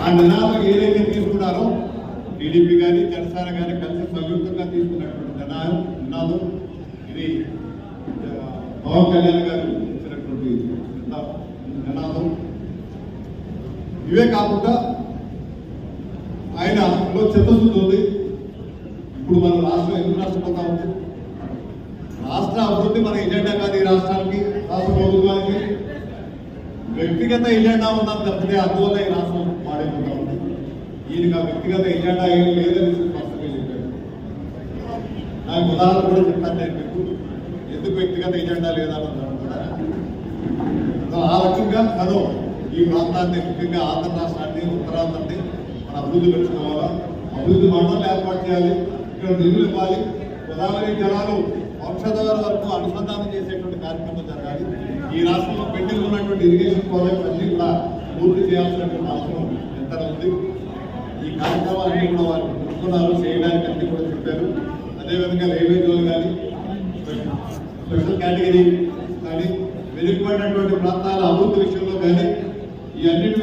ఆ నినాదం ఏదైతే తీసుకున్నారో టీడీపీ కానీ జనసేన కానీ కలిసి సంయుక్తంగా తీసుకున్నటువంటి నినాదం నినాదం ఇది పవన్ కళ్యాణ్ గారు ఇచ్చినటువంటి నినాదం ఇవే కాకుండా ఆయనలో చిత్తశుద్ధి ఉంది. ఇప్పుడు మన రాష్ట్రం ఎందుకు నష్టపోతా ఉంది? రాష్ట్ర అభివృద్ధి మన ఎజెండా కాదు ఈ రాష్ట్రానికి రాష్ట్ర ప్రభుత్వానికి. వ్యక్తిగత ఎజెండా ఉందని తప్పితే అందువల్ల ఈ రాష్ట్రం పాడైపోతా ఉంది ఈయనకి ఆ వ్యక్తిగత ఎజెండా ఏం లేదని స్పష్టంగా చెప్పాడు నాకు ఉదాహరణ కూడా చెప్తాను నేను మీకు. ఎందుకు వ్యక్తిగత ఎజెండా లేదన్నది కూడా ఆ రకంగా తను ఈ ప్రాంతాన్ని ముఖ్యంగా ఆంధ్ర రాష్ట్రాన్ని ఉత్తరాంధ్రాన్ని మన అభివృద్ధి పెంచుకోవాలా? అభివృద్ధి మండలం ఏర్పాటు చేయాలి ఇక్కడ నిధులు ఇవ్వాలి. గోదావరి జలాలు వంశధార వరకు అనుసంధానం చేసేటువంటి కార్యక్రమం జరగాలి. ఈ రాష్ట్రంలో పెండింగ్ ఉన్నటువంటి ఇరిగేషన్ ప్రాజెక్ట్స్ అన్ని కూడా పూర్తి చేయాల్సినటువంటి అవసరం ఎంత ఉంది. కార్యక్రమాలన్నీ కూడా వారు చూస్తున్నారు చేయడానికి అన్ని కూడా చెప్పారు. అదేవిధంగా రైల్వే జోన్ కానీ స్పెషల్ కేటగిరీ కానీ వెనుకబడినటువంటి ప్రాంతాల అభివృద్ధి విషయంలో కానీ ఈ అన్నిటి